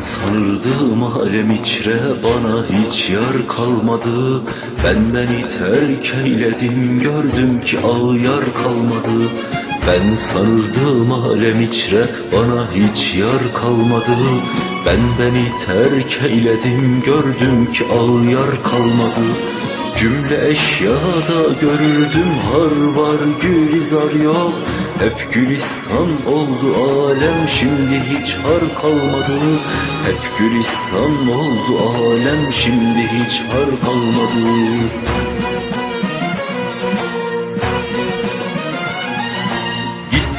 sanırdım alem içre bana hiç yar kalmadı. Ben beni terk eyledim gördüm ki ağ yar kalmadı. Ben sanırdım alem içre bana hiç yar kalmadı. Ben beni terk eyledim gördüm ki ağ yar kalmadı. Cümle eşyada görürdüm har var gülizar yok Hep gülistan oldu alem şimdi hiç har kalmadı. Hep gülistan oldu alem şimdi hiç har kalmadı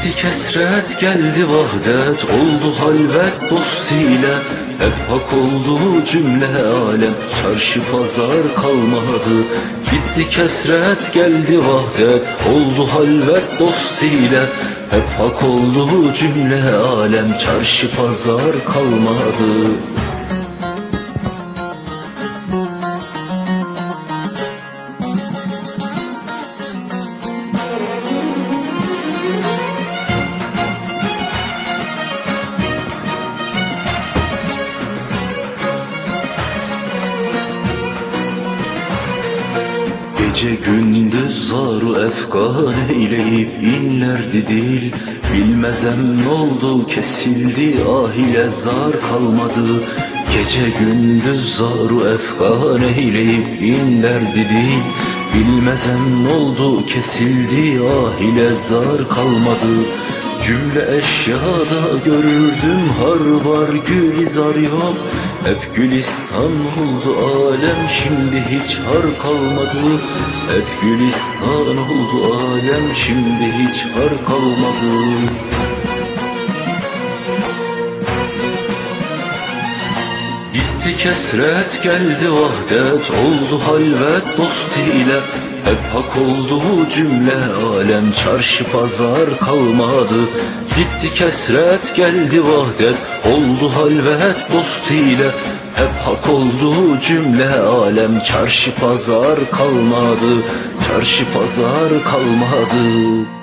Gitti kesret geldi vahdet oldu halvet dost ile. Hep hak oldu cümle alem çarşı pazar kalmadı. Gitti kesret geldi vahdet oldu halvet dost ile. Hep hak oldu cümle alem çarşı pazar kalmadı Gece gündüz zaru efkan eyleyip inlerdi dil. Bilmezem ne oldu kesildi ah ile zar kalmadı. Gece gündüz zaru efkan eyleyip inlerdi dil. Bilmezem ne oldu kesildi ah ile zar kalmadı Cümle eşyada görürdüm har var gülizar yok. Hep gülistan oldu alem şimdi hiç har kalmadı. Hep gülistan oldu alem şimdi hiç har kalmadı. Gitti kesret geldi vahdet oldu halvet dost ile Hep hak oldu cümle alem çarşı pazar kalmadı. Gitti kesret geldi vahdet oldu halvet dost ile. Hep hak oldu cümle alem çarşı pazar kalmadı. Çarşı pazar kalmadı